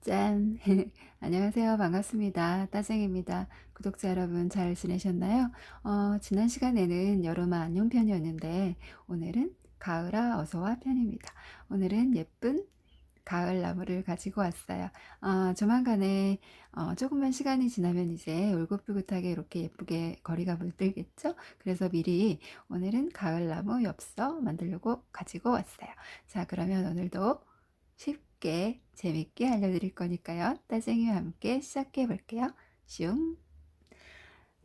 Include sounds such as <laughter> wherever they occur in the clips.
짠! <laughs> 안녕하세요. 반갑습니다. 따생입니다. 구독자 여러분 잘 지내셨나요? 어, 지난 시간에는 여름아 안녕 편이었는데 오늘은 가을아 어서와 편입니다. 오늘은 예쁜 가을 나무를 가지고 왔어요. 어, 조만간에 어, 조금만 시간이 지나면 이제 울긋불긋하게 이렇게 예쁘게 거리가 물들겠죠? 그래서 미리 오늘은 가을 나무 엽서 만들려고 가지고 왔어요. 자, 그러면 오늘도 쉽 게 재밌게 알려드릴 거니까요. 따쟁이와 함께 시작해 볼게요. 슝.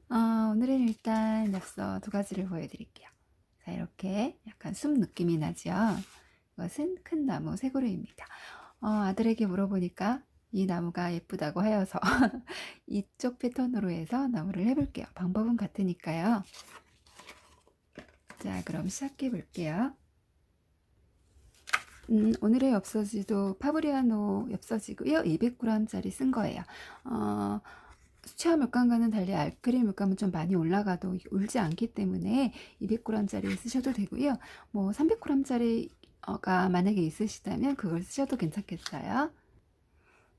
어, 오늘은 일단 엽서 두 가지를 보여드릴게요. 자, 이렇게 약간 숲 느낌이 나죠? 이것은 큰 나무 새고루입니다. 어, 아들에게 물어보니까 이 나무가 예쁘다고 하여서 <laughs> 이쪽 패턴으로 해서 나무를 해볼게요. 방법은 같으니까요. 자, 그럼 시작해 볼게요. 음, 오늘의 엽서지도 파브리아노 엽서지고요. 200g짜리 쓴 거예요. 어, 수채화 물감과는 달리 알크릴 물감은 좀 많이 올라가도 울지 않기 때문에 200g짜리 쓰셔도 되고요. 뭐 300g짜리가 만약에 있으시다면 그걸 쓰셔도 괜찮겠어요.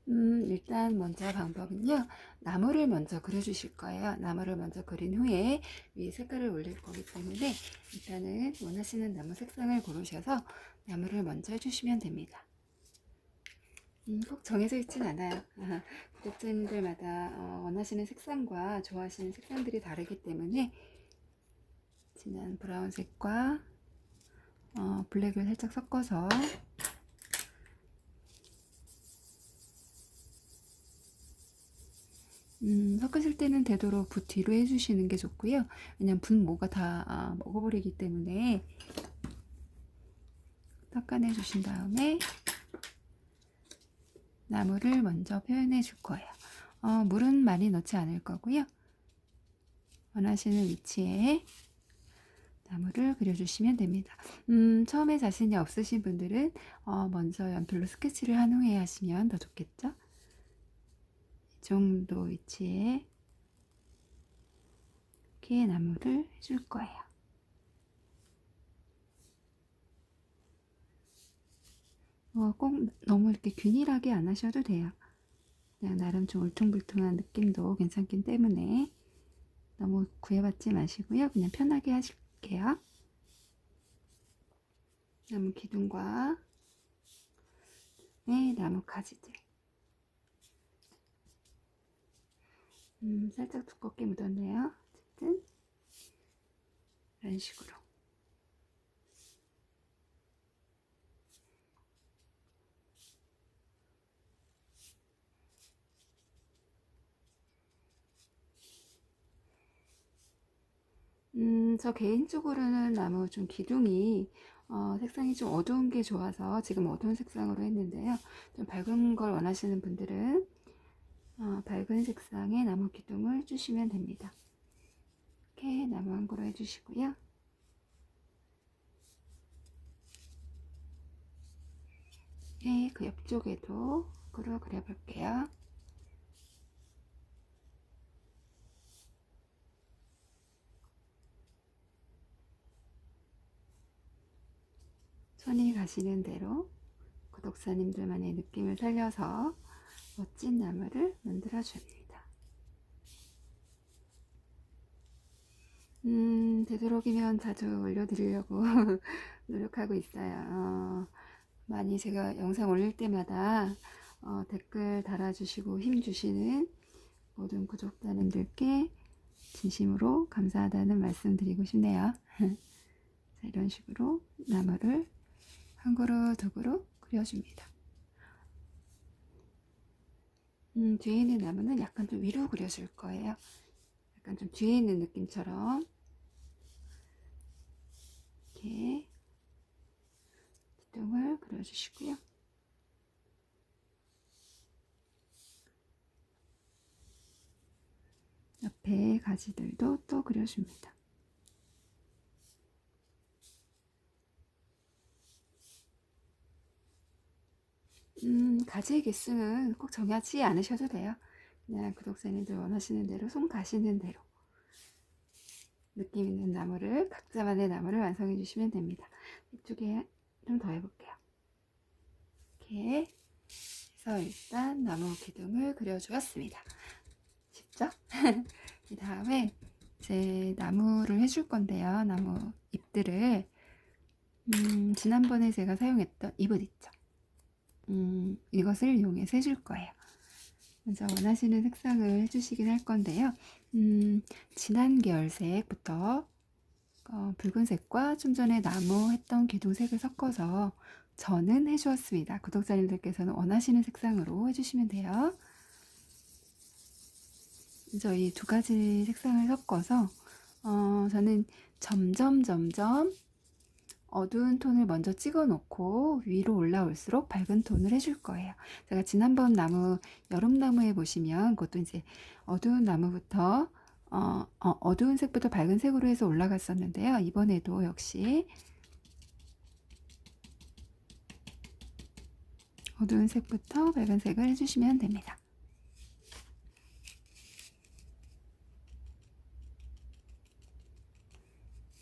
음, 일단 먼저 방법은요. 나무를 먼저 그려주실 거예요. 나무를 먼저 그린 후에 위에 색깔을 올릴 거기 때문에 일단은 원하시는 나무 색상을 고르셔서 나무를 먼저 해주시면 됩니다. 음, 꼭 정해져 있진 않아요. <laughs> 아, 구독자님들마다 어, 원하시는 색상과 좋아하시는 색상들이 다르기 때문에 진한 브라운색과 어, 블랙을 살짝 섞어서 음, 섞으실 때는 되도록 붓 뒤로 해주시는 게 좋고요. 왜냐면 분모가 다 아, 먹어버리기 때문에 닦아내 주신 다음에 나무를 먼저 표현해 줄 거예요. 어, 물은 많이 넣지 않을 거고요. 원하시는 위치에 나무를 그려주시면 됩니다. 음, 처음에 자신이 없으신 분들은 어, 먼저 연필로 스케치를 한 후에 하시면 더 좋겠죠? 이 정도 위치에 이렇게 나무를 해줄 거예요. 어, 꼭 너무 이렇게 균일하게 안 하셔도 돼요. 그냥 나름 좀 울퉁불퉁한 느낌도 괜찮기 때문에 너무 구애받지 마시고요. 그냥 편하게 하실게요. 나무 기둥과 네, 나무 가지들. 음, 살짝 두껍게 묻었네요. 어쨌든 이런 식으로. 음, 저 개인적으로는 나무 좀 기둥이 어, 색상이 좀 어두운 게 좋아서 지금 어두운 색상으로 했는데요. 좀 밝은 걸 원하시는 분들은 어, 밝은 색상의 나무 기둥을 주시면 됩니다. 이렇게 나무 한 그루 해주시고요. 네, 그 옆쪽에도 그루 그려볼게요. 손이 가시는 대로 구독자님들만의 느낌을 살려서 멋진 나무를 만들어 줍니다. 음, 되도록이면 자주 올려드리려고 <laughs> 노력하고 있어요. 어, 많이 제가 영상 올릴 때마다 어, 댓글 달아주시고 힘주시는 모든 구독자님들께 진심으로 감사하다는 말씀 드리고 싶네요. <laughs> 자, 이런 식으로 나무를 한 그루 두 그루 그려줍니다. 음, 뒤에 있는 나무는 약간 좀 위로 그려줄 거예요. 약간 좀 뒤에 있는 느낌처럼 이렇게 기둥을 그려주시고요. 옆에 가지들도 또 그려줍니다. 음, 가지의 개수는 꼭 정하지 않으셔도 돼요. 그냥 구독자님들 원하시는 대로 손 가시는 대로 느낌 있는 나무를 각자만의 나무를 완성해 주시면 됩니다. 이쪽에 좀 더 해볼게요. 이렇게 해서 일단 나무 기둥을 그려주었습니다. 쉽죠? <laughs> 이 다음에 이제 나무를 해줄 건데요. 나무 잎들을 음, 지난번에 제가 사용했던 잎은 있죠. 음, 이것을 이용해서 해줄 거예요. 먼저 원하시는 색상을 해주시긴 할 건데요. 음, 진한 계열색부터 어, 붉은색과 좀 전에 나무 했던 기둥색을 섞어서 저는 해주었습니다. 구독자님들께서는 원하시는 색상으로 해주시면 돼요. 저희 두 가지 색상을 섞어서 어, 저는 점점 점점 어두운 톤을 먼저 찍어 놓고 위로 올라올수록 밝은 톤을 해줄 거예요. 제가 지난번 나무 여름나무에 보시면 그것도 이제 어두운 나무부터 어, 어, 두운 색부터 밝은 색으로 해서 올라갔었는데요. 이번에도 역시 어두운 색부터 밝은 색을 해주시면 됩니다.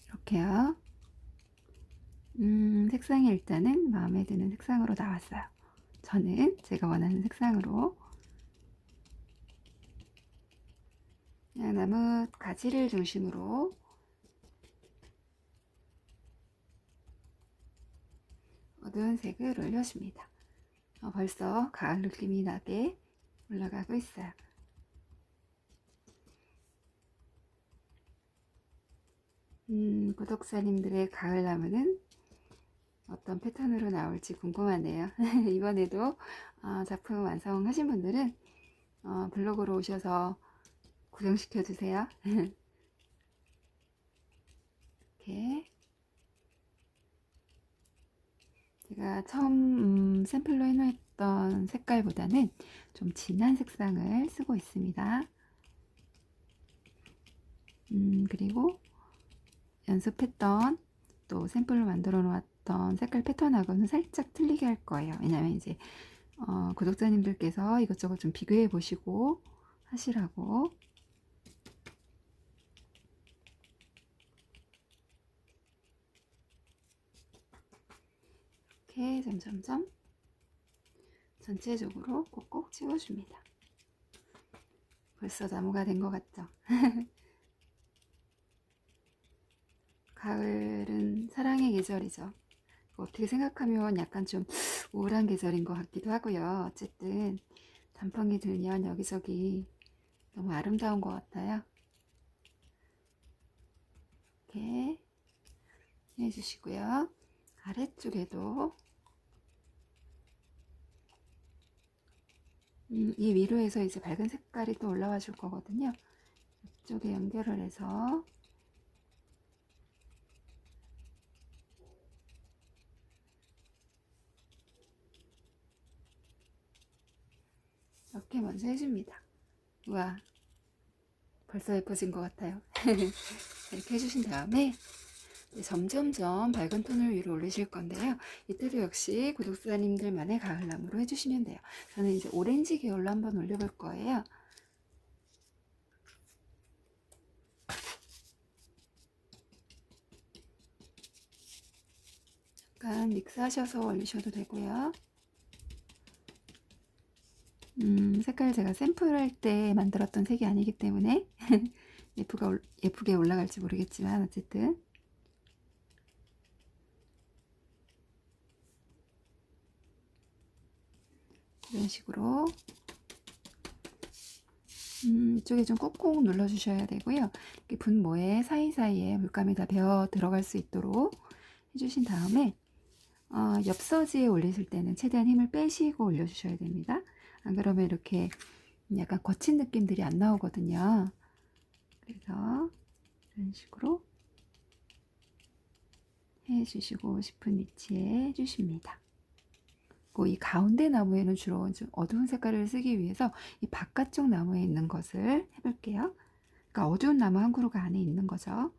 이렇게요. 음, 색상이 일단은 마음에 드는 색상으로 나왔어요. 저는 제가 원하는 색상으로 그냥 나무 가지를 중심으로 어두운 색을 올려줍니다. 어, 벌써 가을 느낌이 나게 올라가고 있어요. 음, 구독자님들의 가을 나무는 어떤 패턴으로 나올지 궁금하네요. <laughs> 이번에도 어, 작품 완성하신 분들은 어, 블로그로 오셔서 구경시켜 주세요. <laughs> 이렇게 제가 처음 음, 샘플로 해놓았던 색깔보다는 좀 진한 색상을 쓰고 있습니다. 음, 그리고 연습했던 또 샘플로 만들어 놓았던 색깔 패턴하고는 살짝 틀리게 할 거예요. 왜냐면 이제 어, 구독자님들께서 이것저것 좀 비교해 보시고 하시라고 이렇게 점점점 전체적으로 꼭꼭 찍어줍니다. 벌써 나무가 된 것 같죠? <laughs> 가을은 사랑의 계절이죠. 어떻게 생각하면 약간 좀 우울한 계절인 것 같기도 하고요. 어쨌든 단풍이 들면 여기저기 너무 아름다운 것 같아요. 이렇게 해주시고요. 아래쪽에도 음, 이 위로에서 이제 밝은 색깔이 또 올라와 줄 거거든요. 이쪽에 연결을 해서 이렇게 먼저 해줍니다. 우와, 벌써 예뻐진 것 같아요. <laughs> 이렇게 해주신 다음에 점점점 밝은 톤을 위로 올리실 건데요. 이때도 역시 구독자님들만의 가을나무로 해주시면 돼요. 저는 이제 오렌지 계열로 한번 올려볼 거예요. 약간 믹스하셔서 올리셔도 되고요. 음, 색깔 제가 샘플할 때 만들었던 색이 아니기 때문에 <laughs> 예쁘가, 예쁘게 올라갈지 모르겠지만 어쨌든 이런 식으로 음, 이쪽에 좀 꾹꾹 눌러주셔야 되고요. 분모에 사이사이에 물감이 다 배어 들어갈 수 있도록 해주신 다음에 어, 엽서지에 올리실 때는 최대한 힘을 빼시고 올려주셔야 됩니다. 안 그러면 이렇게 약간 거친 느낌들이 안 나오거든요. 그래서 이런 식으로 해주시고 싶은 위치에 해주십니다. 이 가운데 나무에는 주로 좀 어두운 색깔을 쓰기 위해서 이 바깥쪽 나무에 있는 것을 해볼게요. 그러니까 어두운 나무 한 그루가 안에 있는 거죠.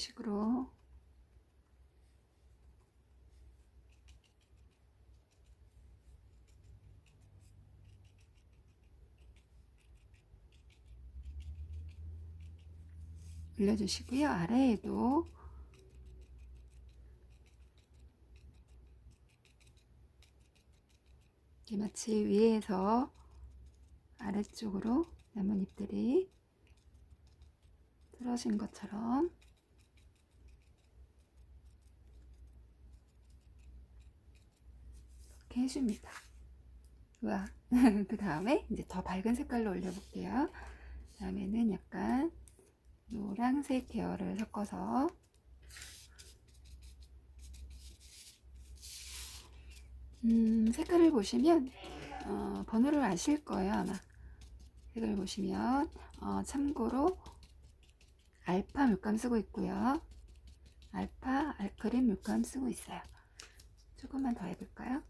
식으로 올려주시고요. 아래에도 이마치 위에서 아래쪽으로 나뭇잎들이 떨어진 것처럼 이렇게 해줍니다. 우와. <laughs> 그 다음에 이제 더 밝은 색깔로 올려볼게요. 다음에는 약간 노란색 계열을 섞어서 음, 색깔을 보시면 어, 번호를 아실 거예요 아마 색을 보시면 어, 참고로 알파 물감 쓰고 있고요 알파 알크림 물감 쓰고 있어요 조금만 더 해볼까요?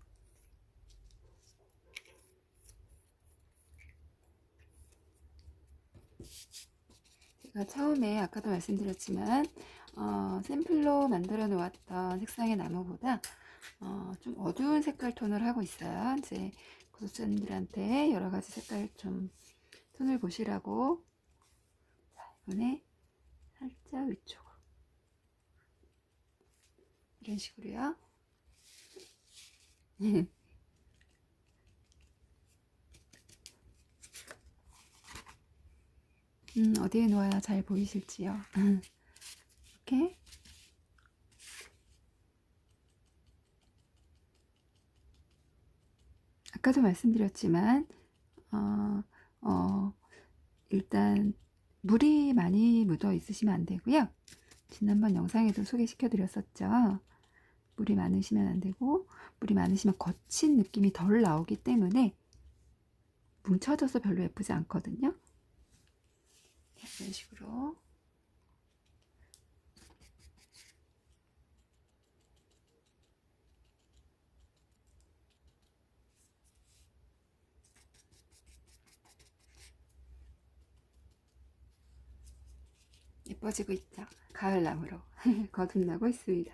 제가 처음에 아까도 말씀드렸지만 어, 샘플로 만들어 놓았던 색상의 나무보다 어, 좀 어두운 색깔 톤을 하고 있어요. 이제 구독자님들한테 여러 가지 색깔 좀 톤을 보시라고 자, 이번에 살짝 위쪽으로 이런 식으로요. <laughs> 음, 어디에 놓아야 잘 보이실지요. <laughs> 이렇게 아까도 말씀드렸지만 어, 어, 일단 물이 많이 묻어 있으시면 안 되고요. 지난번 영상에도 소개시켜 드렸었죠. 물이 많으시면 안 되고 물이 많으시면 거친 느낌이 덜 나오기 때문에 뭉쳐져서 별로 예쁘지 않거든요. 이런 식으로 예뻐지고 있죠. 가을나무로 <laughs> 거듭나고 있습니다.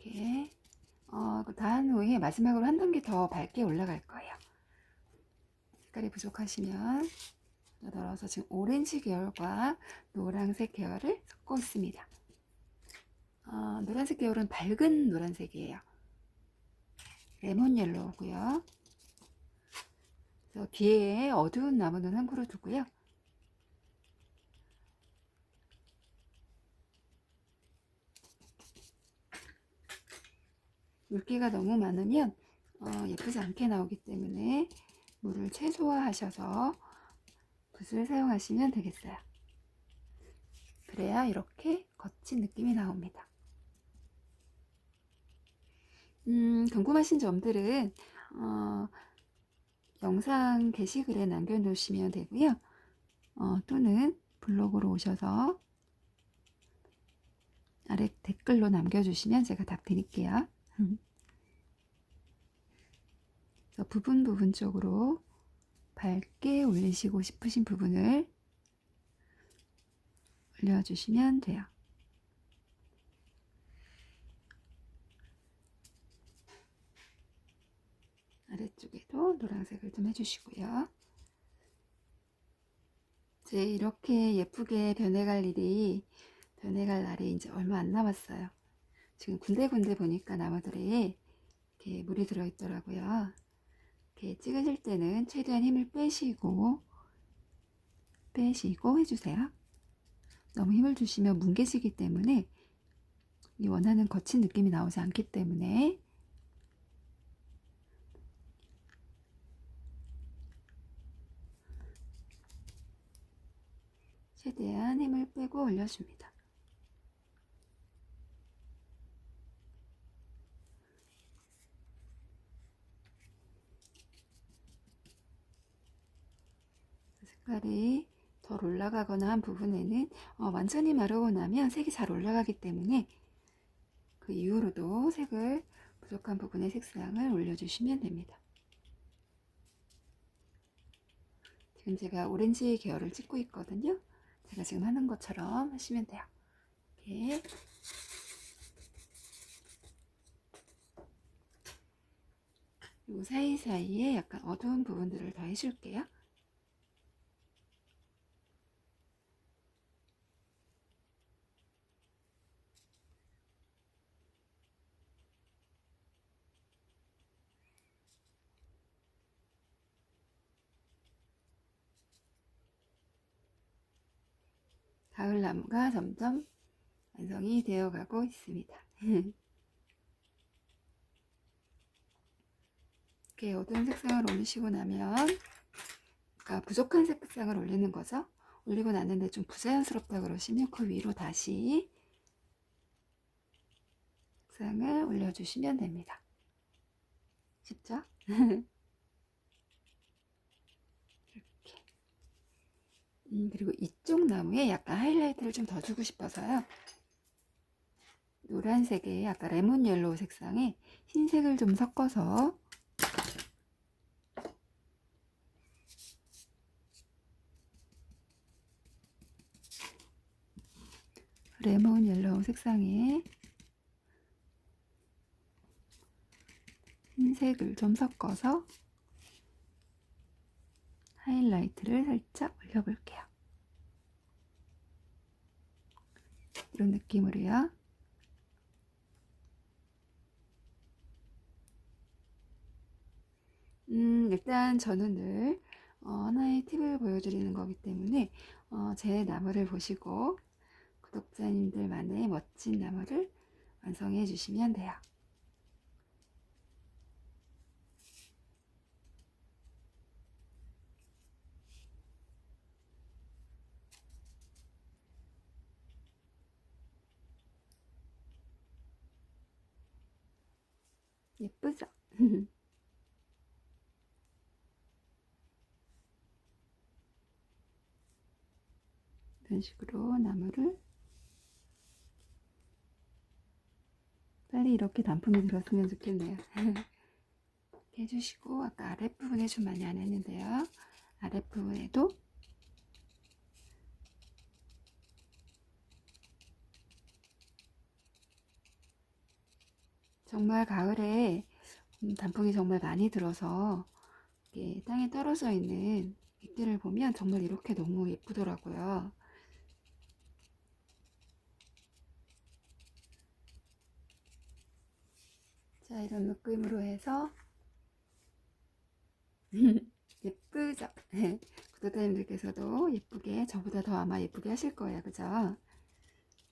이렇게 어, 다 한 후에 마지막으로 한 단계 더 밝게 올라갈 거예요. 색깔이 부족하시면 덜어서 지금 오렌지 계열과 노란색 계열을 섞고 있습니다. 어, 노란색 계열은 밝은 노란색이에요. 레몬 옐로우고요. 그래서 뒤에 어두운 나무는 한 그루 두고요. 물기가 너무 많으면 어, 예쁘지 않게 나오기 때문에 물을 최소화하셔서 붓을 사용하시면 되겠어요. 그래야 이렇게 거친 느낌이 나옵니다. 음, 궁금하신 점들은 어, 영상 게시글에 남겨놓으시면 되고요. 어, 또는 블로그로 오셔서 아래 댓글로 남겨주시면 제가 답 드릴게요. 부분 부분 쪽으로 밝게 올리시고 싶으신 부분을 올려주시면 돼요. 아래쪽에도 노란색을 좀 해주시고요. 이제 이렇게 예쁘게 변해갈 일이 변해갈 날이 이제 얼마 안 남았어요. 지금 군데군데 보니까 나무들이 이렇게 물이 들어있더라고요. 이렇게 찍으실 때는 최대한 힘을 빼시고 빼시고 해주세요. 너무 힘을 주시면 뭉개지기 때문에 이 원하는 거친 느낌이 나오지 않기 때문에 최대한 힘을 빼고 올려줍니다. 색깔이 덜 올라가거나 한 부분에는 어, 완전히 마르고 나면 색이 잘 올라가기 때문에 그 이후로도 색을 부족한 부분의 색상을 올려주시면 됩니다. 지금 제가 오렌지 계열을 찍고 있거든요. 제가 지금 하는 것처럼 하시면 돼요. 이렇게 이 사이사이에 약간 어두운 부분들을 더 해줄게요. 가을 나무가 점점 완성이 되어 가고 있습니다. <laughs> 이렇게 어두운 색상을 올리시고 나면 그러니까 부족한 색상을 올리는 거죠. 올리고 났는데 좀 부자연스럽다 그러시면 그 위로 다시 색상을 올려주시면 됩니다. 쉽죠? <laughs> 이렇게. 음, 그리고 이쪽 나무에 약간 하이라이트를 좀 더 주고 싶어서요. 노란색에 약간 레몬 옐로우 색상에 흰색을 좀 섞어서 레몬 옐로우 색상에 흰색을 좀 섞어서 하이라이트를 살짝 올려볼게요. 이런 느낌으로요. 음, 일단 저는 늘 어, 하나의 팁을 보여드리는 거기 때문에 어, 제 나무를 보시고 구독자님들만의 멋진 나무를 완성해 주시면 돼요. 예쁘죠? <laughs> 이런 식으로 나무를 빨리 이렇게 단풍이 들었으면 좋겠네요. <laughs> 해주시고 아까 아랫부분에 좀 많이 안 했는데요. 아랫부분에도 정말 가을에 음, 단풍이 정말 많이 들어서 땅에 떨어져 있는 잎들을 보면 정말 이렇게 너무 예쁘더라고요. 자, 이런 느낌으로 해서 <laughs> 예쁘죠? <laughs> 구독자님들께서도 예쁘게 저보다 더 아마 예쁘게 하실 거예요. 그죠?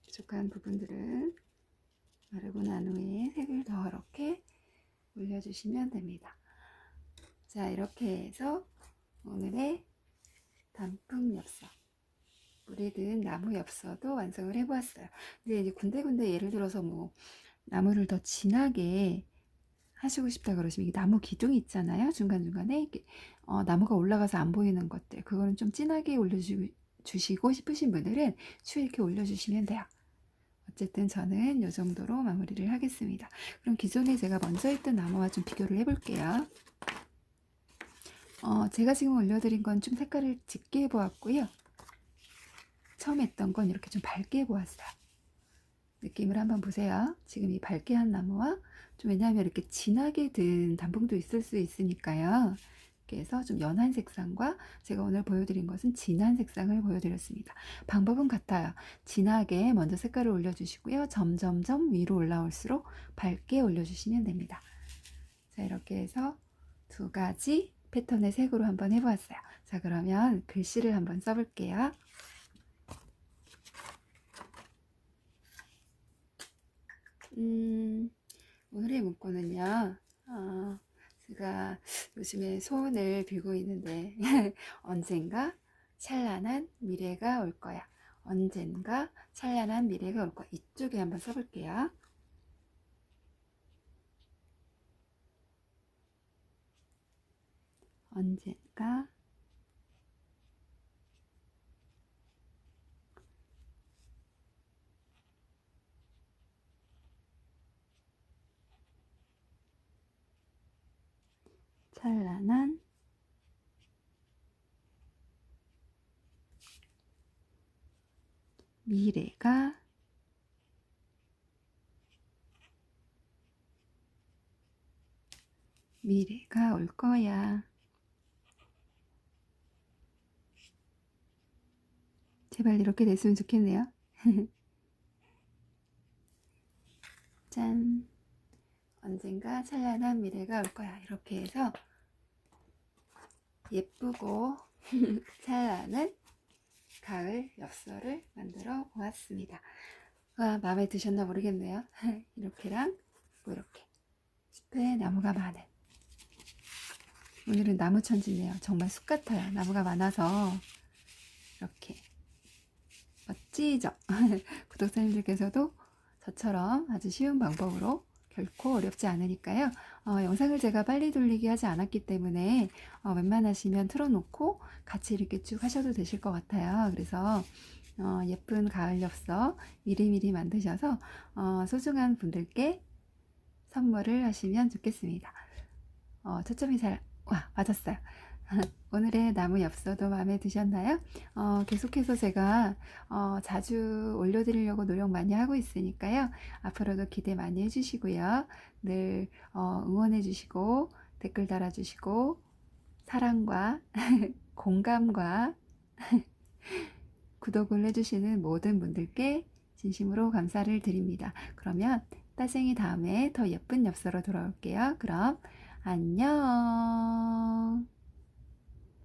부족한 부분들은 마르고 난 후에 색을 더 이렇게 올려주시면 됩니다. 자, 이렇게 해서 오늘의 단풍 엽서 물에 든 나무 엽서도 완성을 해보았어요. 근데 이제 군데군데 예를 들어서 뭐 나무를 더 진하게 하시고 싶다 그러시면 이게 나무 기둥이 있잖아요. 중간중간에 이렇게 어, 나무가 올라가서 안 보이는 것들 그거는 좀 진하게 올려주시고 싶으신 분들은 추에 이렇게 올려주시면 돼요. 어쨌든 저는 이 정도로 마무리를 하겠습니다. 그럼 기존에 제가 먼저 했던 나무와 좀 비교를 해볼게요. 어, 제가 지금 올려드린 건 좀 색깔을 짙게 해보았고요. 처음 했던 건 이렇게 좀 밝게 해보았어요. 느낌을 한번 보세요. 지금 이 밝게 한 나무와 좀 왜냐하면 이렇게 진하게 든 단풍도 있을 수 있으니까요. 그래서 좀 연한 색상과 제가 오늘 보여드린 것은 진한 색상을 보여드렸습니다. 방법은 같아요. 진하게 먼저 색깔을 올려주시고요. 점점점 위로 올라올수록 밝게 올려주시면 됩니다. 자 이렇게 해서 두 가지 패턴의 색으로 한번 해보았어요. 자 그러면 글씨를 한번 써볼게요. 음, 오늘의 문구는요. 어, 제가 요즘에 소원을 빌고 있는데 <laughs> 언젠가 찬란한 미래가 올 거야. 언젠가 찬란한 미래가 올 거야. 이쪽에 한번 써볼게요. 언젠가 찬란한 미래가 미래가 올 거야. 제발 이렇게 됐으면 좋겠네요. <laughs> 짠. 언젠가 찬란한 미래가 올 거야. 이렇게 해서 예쁘고 <laughs> 찬란한 가을 엽서를 만들어 보았습니다. 와, 마음에 드셨나 모르겠네요. <laughs> 이렇게랑 뭐 이렇게 숲에 나무가 많은 오늘은 나무 천지네요. 정말 숲 같아요. 나무가 많아서 이렇게 멋지죠? <laughs> 구독자님들께서도 저처럼 아주 쉬운 방법으로 결코 어렵지 않으니까요. 어, 영상을 제가 빨리 돌리기 하지 않았기 때문에 어, 웬만하시면 틀어놓고 같이 이렇게 쭉 하셔도 되실 것 같아요. 그래서 어, 예쁜 가을 엽서 미리미리 만드셔서 어, 소중한 분들께 선물을 하시면 좋겠습니다. 어, 초점이 잘, 와, 맞았어요. <laughs> 오늘의 나무 엽서도 마음에 드셨나요? 어, 계속해서 제가 어, 자주 올려드리려고 노력 많이 하고 있으니까요. 앞으로도 기대 많이 해주시고요. 늘 어, 응원해주시고 댓글 달아주시고 사랑과 <laughs> 공감과 <laughs> 구독을 해주시는 모든 분들께 진심으로 감사를 드립니다. 그러면 따생이 다음에 더 예쁜 엽서로 돌아올게요. 그럼 안녕.